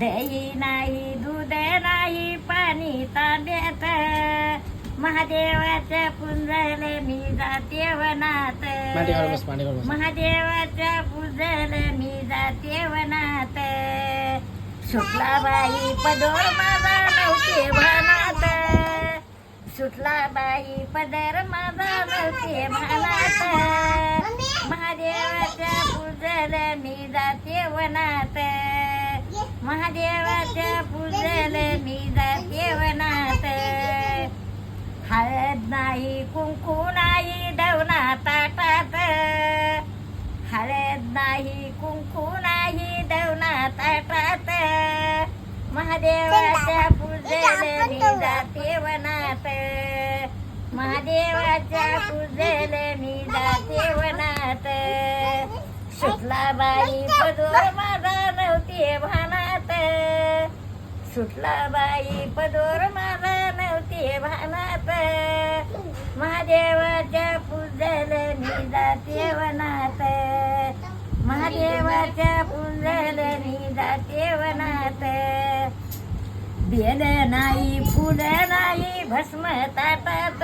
दही नाही दूध नाही पाणी तांब्यात महादेवाच्या पुंजल मी जाते वनात. मांडीवर बस मांडीवर बस. महादेवाच्या पूजल मी जाते वनात. सुटलाबाई पदोर माझा नव्हते भानात सुटलाबाई पदर माझा नव्हते भानात महादेवाच्या पूजल मी जाते वनात. महादेवाच्या पूजल मी जाते वनात हळद नाही कुंकू नाही दवना ताटात. हळद नाही कुंकू नाही दवना ताटात. महादेवाच्या पूजेले मी जाते वनात महादेवाच्या पूजेले मी जाते वनात सुटलाबाई पदोर माझा सुटलाबाई पदोर मला नव्हती भानात. महादेवाच्या पूजल मी जाते वनात महादेवाच्या पूजल मी जाते वनात बेल नाही फुल नाही भस्म ताटात.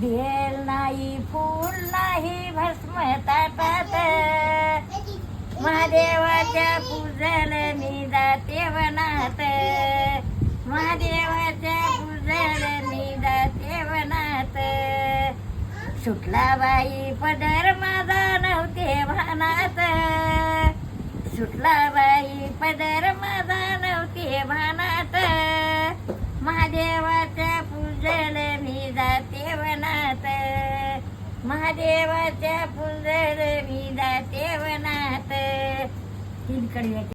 बेल नाही फूल नाही भस्म ताटात. महादेवाच्या पूजल सुटला बाई पदर माझा नव्हते भानात. सुटला बाई पदर माझा नव्हते भानात. महादेवाच्या पूजल मी जाते वनात. महादेवाच्या पूजल मी जाते वनात. तीन